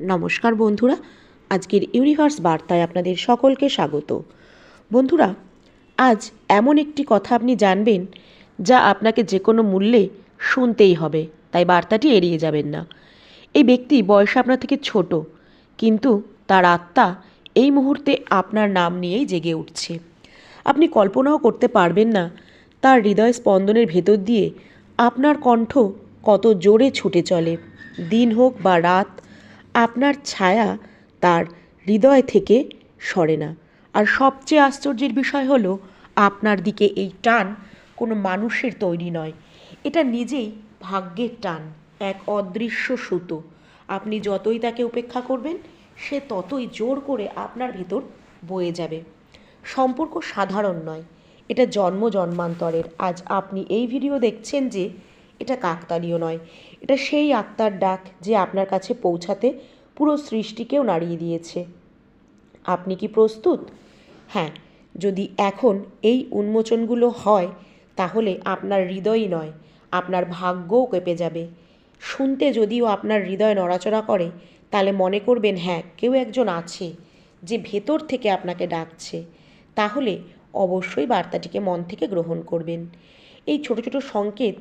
নমস্কার বন্ধুরা, আজকের ইউনিভার্স বার্তায় আপনাদের সকলকে স্বাগত। বন্ধুরা, আজ এমন একটি কথা আপনি জানবেন যা আপনাকে যে কোনো মূল্যে শুনতেই হবে, তাই বার্তাটি এড়িয়ে যাবেন না। এই ব্যক্তি বয়সে আপনার থেকে ছোট, কিন্তু তার আত্মা এই মুহূর্তে আপনার নাম নিয়েই জেগে উঠছে। আপনি কল্পনাও করতে পারবেন না, তার হৃদয় স্পন্দনের ভেতর দিয়ে আপনার কণ্ঠ কত জোরে ছুটে চলে। দিন হোক বা রাত আপনার ছায়া তার হৃদয় থেকে সরে না। আর সবচেয়ে আশ্চর্যের বিষয় হলো, আপনার দিকে এই টান কোনো মানুষের তৈরি নয়। এটা নিজেই ভাগ্যের টান, এক অদৃশ্য সুতো। আপনি যতই তাকে উপেক্ষা করবেন, সে ততই জোর করে আপনার ভেতর বয়ে যাবে। সম্পর্ক সাধারণ নয়, এটা জন্ম জন্মান্তরের। আজ আপনি এই ভিডিও দেখছেন যে এটা কাকতালীয় নয় এটা সেই আত্মার ডাক যে আপনার কাছে পৌঁছাতে পুরো সৃষ্টিকেও নাড়িয়ে দিয়েছে। আপনি কি প্রস্তুত? হ্যাঁ যদি এখন এই উন্মোচনগুলো হয়, তাহলে আপনার হৃদয়ই নয়, আপনার ভাগ্যও কেঁপে যাবে। শুনতে যদিও আপনার হৃদয় নড়াচড়া করে, তাহলে মনে করবেন হ্যাঁ কেউ একজন আছে যে ভেতর থেকে আপনাকে ডাকছে। তাহলে অবশ্যই বার্তাটিকে মন থেকে গ্রহণ করবেন। এই ছোট ছোট সংকেত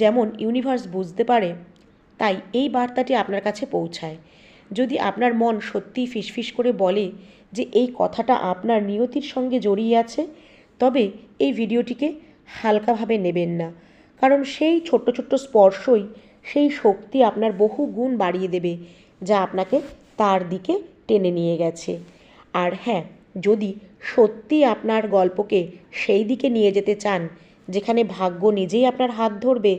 যেমন ইউনিভার্স বুঝতে পারে, তাই এই বার্তাটি আপনার কাছে পৌঁছায়। যদি আপনার মন সত্যিই ফিসফিস করে বলে যে এই কথাটা আপনার নিয়তির সঙ্গে জড়িয়ে আছে, তবে এই ভিডিওটিকে হালকাভাবে নেবেন না। কারণ সেই ছোট্ট ছোট্ট স্পর্শই সেই শক্তি আপনার বহু গুণ বাড়িয়ে দেবে, যা আপনাকে তার দিকে টেনে নিয়ে গেছে। আর হ্যাঁ যদি সত্যি আপনার গল্পকে সেই দিকে নিয়ে যেতে চান যেখানে ভাগ্য নিজেই আপনার হাত ধরবে,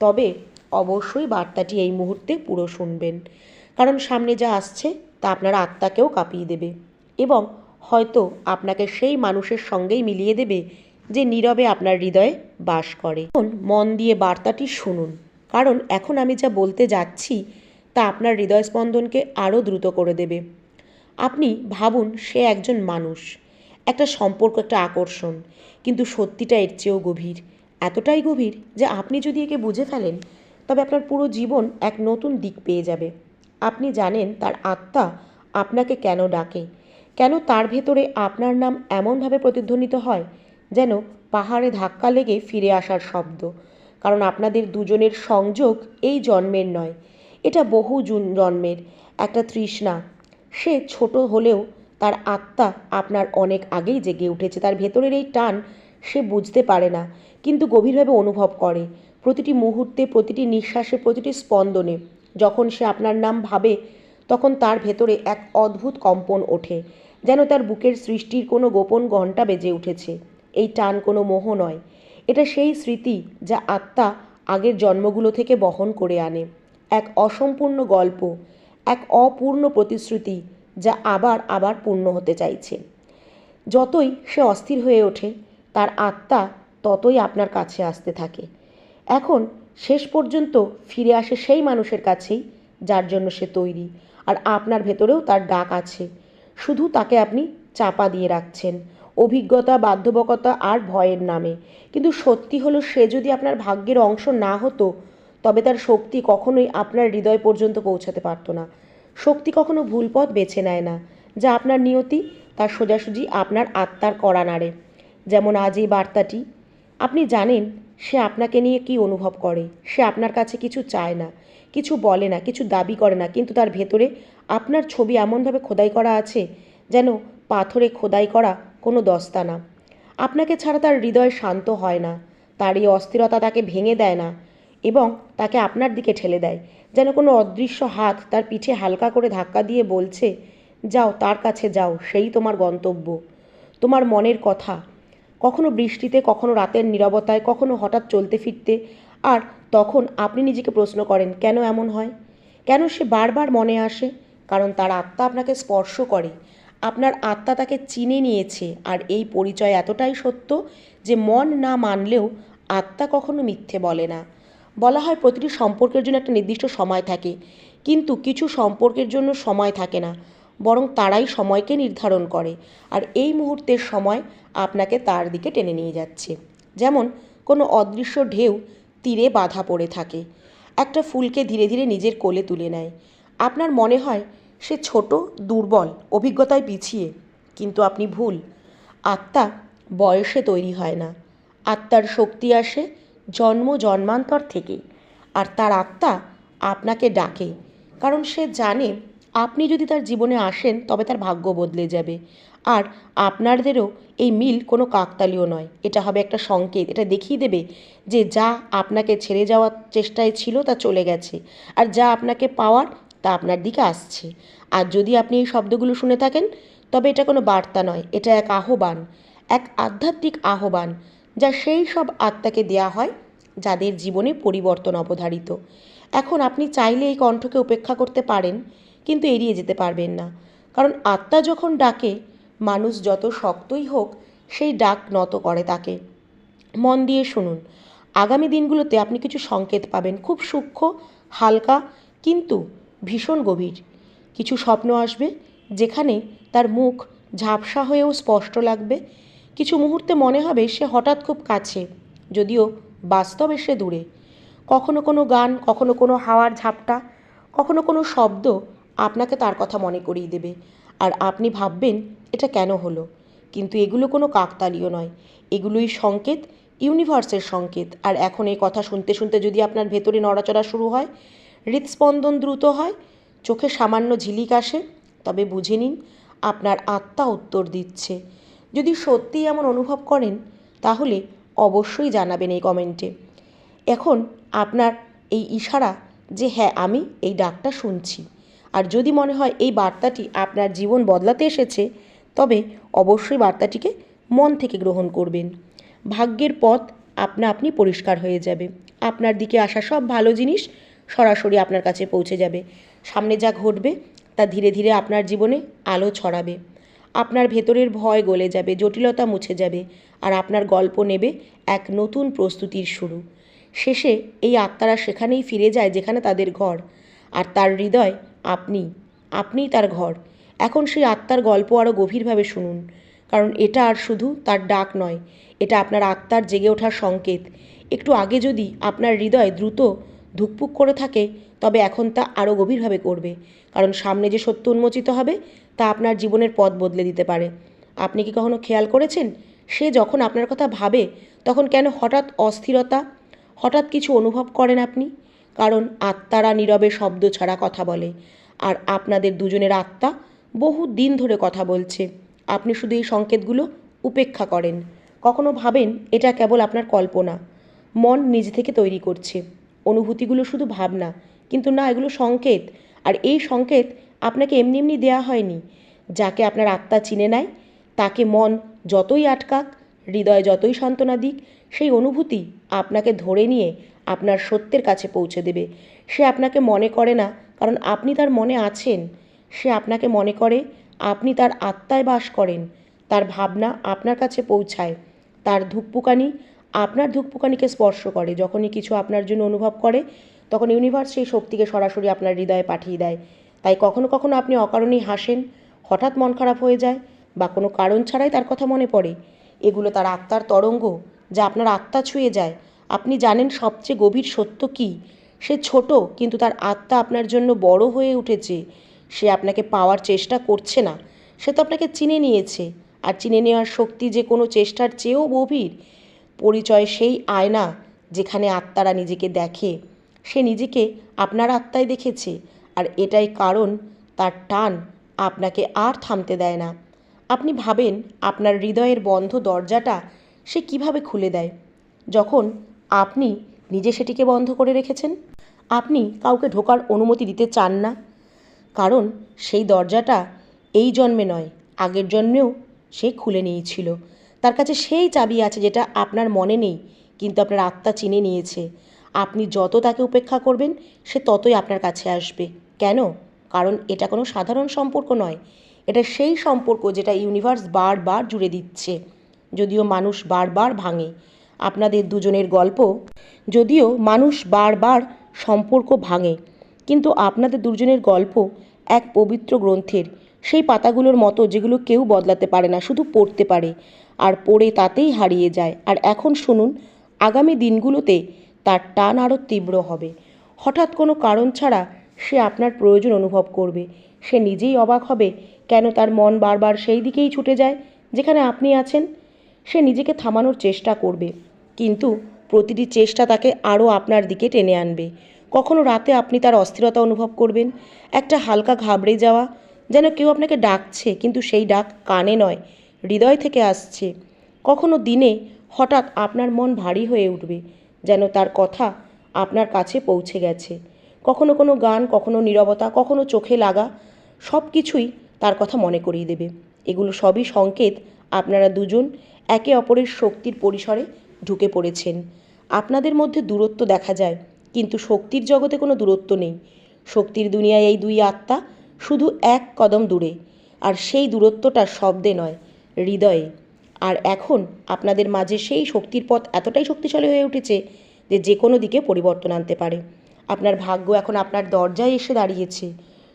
তবে অবশ্যই বার্তাটি এই মুহূর্তে পুরো শুনবেন। কারণ সামনে যা আসছে, তা আপনার আত্মাকেও কাঁপিয়ে দেবে এবং হয়তো আপনাকে সেই মানুষের সঙ্গেই মিলিয়ে দেবে যে নীরবে আপনার হৃদয়ে বাস করে। এখন মন দিয়ে বার্তাটি শুনুন। কারণ এখন আমি যা বলতে যাচ্ছি, তা আপনার হৃদয় স্পন্দনকে আরও দ্রুত করে দেবে। আপনি ভাবুন সে একজন মানুষ। একটা সম্পর্ক, একটা আকর্ষণ। কিন্তু সত্যিটা এর চেয়েও গভীর। এতটাই গভীর যে আপনি যদি একে বুঝে ফেলেন, তবে আপনার পুরো জীবন এক নতুন দিক পেয়ে যাবে। আপনি জানেন তার আত্মা আপনাকে কেন ডাকে? কেন তার ভেতরে আপনার নাম এমনভাবে প্রতিধ্বনিত হয় যেন পাহাড়ে ধাক্কা লেগে ফিরে আসার শব্দ? কারণ আপনাদের দুজনের সংযোগ এই জন্মের নয়। এটা বহু জন্মের একটা তৃষ্ণা। সে ছোট হলেও তার আত্মা আপনার অনেক আগেই জেগে উঠেছে। তার ভেতরের এই টান সে বুঝতে পারে না, কিন্তু গভীরভাবে অনুভব করে। প্রতিটি মুহূর্তে, প্রতিটি নিঃশ্বাসে, প্রতিটি স্পন্দনে যখন সে আপনার নাম ভাবে, তখন তার ভেতরে এক অদ্ভুত কম্পন ওঠে, যেন তার বুকের সৃষ্টির কোনো গোপন ঘণ্টা বেজে উঠেছে। এই টান কোনো মোহ নয়। এটা সেই স্মৃতি যা আত্মা আগের জন্মগুলো থেকে বহন করে আনে। এক অসম্পূর্ণ গল্প, এক অপূর্ণ প্রতিশ্রুতি যা আবার আবার পূর্ণ হতে চাইছে। যতই সে অস্থির হয়ে ওঠে, তার আত্মা ততই আপনার কাছে আসতে থাকে। এখন শেষ পর্যন্ত ফিরে আসে সেই মানুষের কাছেই যার জন্য সে তৈরি, আর আপনার ভেতরেও তার ডাক আছে। শুধু তাকে আপনি চাপা দিয়ে রাখছেন, অভিজ্ঞতা বাধ্যবকতা আর ভয়ের নামে। কিন্তু সত্যি হলো, সে যদি আপনার ভাগ্যের অংশ না হতো, তবে তার শক্তি কখনোই আপনার হৃদয় পর্যন্ত পৌঁছাতে পারতো না। শক্তি কখনো ভুল পথ বেছে নেয় না, যা আপনার নিয়তি, তার সোজাসুজি আপনার আত্মার করা নাড়ে। যেমন আজ এই বার্তাটি, আপনি জানেন সে আপনাকে নিয়ে কি অনুভব করে, সে আপনার কাছে কিছু চায় না, কিছু বলে না, কিছু দাবি করে না, কিন্তু তার ভেতরে আপনার ছবি এমনভাবে খোদাই করা আছে, যেন পাথরে খোদাই করা কোনো দস্তানা আপনাকে ছাড়া তার হৃদয় শান্ত হয় না, তার এই অস্থিরতা তাকে ভেঙে দেয় না এবং তাকে আপনার দিকে ঠেলে দেয়। যেন কোনো অদৃশ্য হাত তার পিঠে হালকা করে ধাক্কা দিয়ে বলছে, যাও, তার কাছে যাও, সেই তোমার গন্তব্য। তোমার মনের কথা। কখনো বৃষ্টিতে, কখনো রাতের নিরবতায়, কখনো হঠাৎ চলতে ফিরতে। আর তখন আপনি নিজেকে প্রশ্ন করেন, কেন এমন হয়? কেন সে বারবার মনে আসে? কারণ তার আত্মা আপনাকে স্পর্শ করে। আপনার আত্মা তাকে চিনে নিয়েছে। আর এই পরিচয় এতটাই সত্য যে মন না মানলেও আত্মা কখনো মিথ্যে বলে না। বলা হয় প্রতিটি সম্পর্কের জন্য একটা নির্দিষ্ট সময় থাকে। কিন্তু কিছু সম্পর্কের জন্য সময় থাকে না, বরং তারাই সময়কে নির্ধারণ করে। আর এই মুহূর্তের সময় আপনাকে তার দিকে টেনে নিয়ে যাচ্ছে। যেমন, কোনো অদৃশ্য ঢেউ তীরে বাধা পড়ে থাকে। একটা ফুলকে ধীরে ধীরে নিজের কোলে তুলে নেয়। আপনার মনে হয়, সে ছোট, দুর্বল, অভিজ্ঞতায় পিছিয়ে, কিন্তু আপনি ভুল। আত্মা বয়সে তৈরি হয় না। আত্মার শক্তি আসে জন্ম জন্মান্তর থেকে। আর তার আত্মা আপনাকে ডাকে, কারণ সে জানে আপনি যদি তার জীবনে আসেন, তবে তার ভাগ্য বদলে যাবে। আর আপনাদেরও এই মিল কোনো কাকতালীয় নয়। এটা হবে একটা সংকেত। এটা দেখিয়ে দেবে যে যা আপনাকে ছেড়ে যাওয়ার চেষ্টায় ছিল, তা চলে গেছে। আর যা আপনাকে পাওয়ার, তা আপনার দিকে আসছে। আর যদি আপনি এই শব্দগুলো শুনে থাকেন, তবে এটা কোনো বার্তা নয়। এটা এক আহ্বান, এক আধ্যাত্মিক আহ্বান। যা সেই সব আত্মাকে দেয়া হয়, যাদের জীবনে পরিবর্তন অবধারিত। এখন আপনি চাইলে এই কণ্ঠকে উপেক্ষা করতে পারেন, কিন্তু এড়িয়ে যেতে পারবেন না। কারণ আত্মা যখন ডাকে, মানুষ যত শক্তই হোক, সেই ডাক নত করে তাকে। মন দিয়ে শুনুন, আগামী দিনগুলোতে আপনি কিছু সংকেত পাবেন, খুব সূক্ষ্ম, হালকা, কিন্তু ভীষণ গভীর। কিছু স্বপ্ন আসবে, যেখানে তার মুখ ঝাপসা হয়েও স্পষ্ট লাগবে কিছু মুহূর্তে মনে হবে সে হঠাৎ খুব কাছে, যদিও বাস্তবে সে দূরে। কখনো কোনো গান, কখনো কোনো হাওয়ার ঝাপটা, কখনো কোনো শব্দ আপনাকে তার কথা মনে করিয়ে দেবে। আর আপনি ভাববেন, এটা কেন হলো? কিন্তু এগুলো কোনো কাকতালীয় নয়। এগুলোই সংকেত, ইউনিভার্সের সংকেত। আর এখন এই কথা শুনতে শুনতে যদি আপনার ভেতরে নড়াচড়া শুরু হয় হৃদস্পন্দন দ্রুত হয়, চোখে সামান্য ঝিলিক আসে, তবে বুঝে নিন, আপনার আত্মা উত্তর দিচ্ছে। যদি সত্যিই এমন অনুভব করেন, তাহলে অবশ্যই জানাবেন এই কমেন্টে। এখন আপনার এই ইশারা যে হ্যাঁ আমি এই ডাকটা শুনছি। আর যদি মনে হয় এই বার্তাটি আপনার জীবন বদলাতে এসেছে, তবে অবশ্যই বার্তাটিকে মন থেকে গ্রহণ করবেন। ভাগ্যের পথ আপনা আপনি পরিষ্কার হয়ে যাবে। আপনার দিকে আসা সব ভালো জিনিস সরাসরি আপনার কাছে পৌঁছে যাবে। সামনে যা ঘটবে, তা ধীরে ধীরে আপনার জীবনে আলো ছড়াবে। আপনার ভেতরের ভয় গলে যাবে, জটিলতা মুছে যাবে আর আপনার গল্প নেবে এক নতুন প্রস্তুতির শুরু। শেষে এই আত্মারা সেখানেই ফিরে যায় যেখানে তাদের ঘর। আর তার হৃদয় আপনি, আপনিই তার ঘর। এখন সেই আত্মার গল্প আরও গভীরভাবে শুনুন। কারণ এটা আর শুধু তার ডাক নয়, এটা আপনার আত্মার জেগে ওঠার সংকেত। একটু আগে যদি আপনার হৃদয় দ্রুত ধুকপুক করে থাকে, তবে এখন তা আরও গভীরভাবে করবে। কারণ সামনে যে সত্য উন্মোচিত হবে, তা আপনার জীবনের পথ বদলে দিতে পারে। আপনি কি কখনো খেয়াল করেছেন? সে যখন আপনার কথা ভাবে, তখন কেন হঠাৎ অস্থিরতা, হঠাৎ কিছু অনুভব করেন আপনি? কারণ আত্মারা নীরবে শব্দ ছাড়া কথা বলে, আর আপনাদের দুজনের আত্মা বহু দিন ধরে কথা বলছে। আপনি শুধু এই সংকেতগুলো উপেক্ষা করেন। কখনো ভাবেন, এটা কেবল আপনার কল্পনা। মন নিজে থেকে তৈরি করছে। অনুভূতিগুলো শুধু ভাবনা, কিন্তু না, এগুলো সংকেত। আর এই সংকেত আপনাকে এমনি এমনি দেওয়া হয়নি। যাকে আপনার আত্মা চিনে নেয়, তাকে মন যতই আটকাক, হৃদয় যতই সান্ত্বনা দিক, সেই অনুভূতি আপনাকে ধরে নিয়ে আপনার সত্যের কাছে পৌঁছে দেবে। সে আপনাকে মনে করে না, কারণ আপনি তার মনে আছেন। সে আপনাকে মনে করে, আপনি তার আত্মায় বাস করেন। তার ভাবনা আপনার কাছে পৌঁছায়। তার ধুকপুকানি আপনার ধুকপুকানিকে স্পর্শ করে। যখনই কিছু আপনার জন্য অনুভব করে, তখন ইউনিভার্স সেই শক্তিকে সরাসরি আপনার হৃদয়ে পাঠিয়ে দেয়। তাই কখনো কখনো আপনি অকারণেই হাসেন, হঠাৎ মন খারাপ হয়ে যায় বা কোনো কারণ ছাড়াই তার কথা মনে পড়ে। এগুলো তার আত্মার তরঙ্গ যা আপনার আত্মা ছুঁয়ে যায়। আপনি জানেন সবচেয়ে গভীর সত্য কী? সে ছোট, কিন্তু তার আত্মা আপনার জন্য বড় হয়ে উঠেছে। সে আপনাকে পাওয়ার চেষ্টা করছে না। সে তো আপনাকে চিনে নিয়েছে। আর চিনে নেওয়ার শক্তি যে কোনো চেষ্টার চেয়েও গভীর। পরিচয় সেই আয়না যেখানে আত্মারা নিজেকে দেখে। সে নিজেকে আপনার আত্মায় দেখেছে আর এটাই কারণ তার টান আপনাকে আর থামতে দেয় না। আপনি ভাবেন আপনার হৃদয়ের বন্ধ দরজাটা সে কীভাবে খুলে দেয়? যখন আপনি নিজে সেটিকে বন্ধ করে রেখেছেন? আপনি কাউকে ঢোকার অনুমতি দিতে চান না? কারণ সেই দরজাটা এই জন্মে নয়, আগের জন্মেও সে খুলে নিয়েছিল। তার কাছে সেই চাবি আছে যেটা আপনার মনে নেই, কিন্তু আপনার আত্মা চিনে নিয়েছে। আপনি যত তাকে উপেক্ষা করবেন, সে ততই আপনার কাছে আসবে। কেন? কারণ এটা কোনো সাধারণ সম্পর্ক নয়। এটা সেই সম্পর্ক যেটা ইউনিভার্স বারবার জুড়ে দিচ্ছে। যদিও মানুষ বারবার ভাঙে। আপনাদের দুজনের গল্প, যদিও মানুষ বারবার সম্পর্ক ভাঙে, কিন্তু আপনাদের দুজনের গল্প এক পবিত্র গ্রন্থের। সেই পাতাগুলোর মতো যেগুলো কেউ বদলাতে পারে না, শুধু পড়তে পারে। আর পড়ে তাতেই হারিয়ে যায়। আর এখন শুনুন, আগামী দিনগুলোতে তার টান আরও তীব্র হবে। হঠাৎ কোনো কারণ ছাড়া সে আপনার প্রয়োজন অনুভব করবে। সে নিজেই অবাক হবে, কেন তার মন বারবার সেই দিকেই ছুটে যায় যেখানে আপনি আছেন। সে নিজেকে থামানোর চেষ্টা করবে, কিন্তু প্রতিটি চেষ্টা তাকে আরও আপনার দিকে টেনে আনবে। কখনো রাতে আপনি তার অস্থিরতা অনুভব করবেন, একটা হালকা ঘাবড়ে যাওয়া, যেন কেউ আপনাকে ডাকছে, কিন্তু সেই ডাক কানে নয় হৃদয় থেকে আসছে। কখনো দিনে হঠাৎ আপনার মন ভারী হয়ে উঠবে, যেন তার কথা আপনার কাছে পৌঁছে গেছে। কখনো কোনো গান, কখনো নীরবতা, কখনো চোখে লাগা সব কিছুই তার কথা মনে করিয়ে দেবে। এগুলো সবই সংকেত আপনারা দুজন একে অপরের শক্তির পরিসরে ঢুকে পড়েছেন। আপনাদের মধ্যে দূরত্ব দেখা যায়, কিন্তু শক্তির জগতে কোনো দূরত্ব নেই। শক্তির দুনিয়ায় এই দুই আত্মা শুধু এক কদম দূরে, আর সেই দূরত্বটা শব্দে নয় হৃদয়ে। আর এখন আপনাদের মাঝে সেই শক্তির পথ এতটাই শক্তিশালী হয়ে উঠেছে যে যে কোনো দিকে পরিবর্তন আনতে পারে। আপনার ভাগ্য এখন আপনার দরজায় এসে দাঁড়িয়েছে।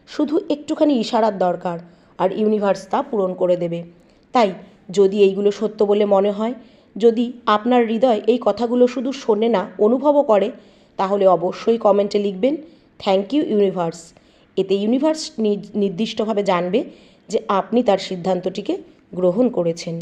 শুধু একটুখানি ইশারার দরকার আর ইউনিভার্স তা পূরণ করে দেবে। তাই যদি এইগুলো সত্য বলে মনে হয়, যদি আপনার হৃদয় এই কথাগুলো শুধু শোনে না, অনুভবও করে, তাহলে অবশ্যই কমেন্টে লিখবেন থ্যাংক ইউ ইউনিভার্স এতে ইউনিভার্স নির্দিষ্টভাবে জানবে যে আপনি তার সিদ্ধান্তটিকে গ্রহণ করেছেন।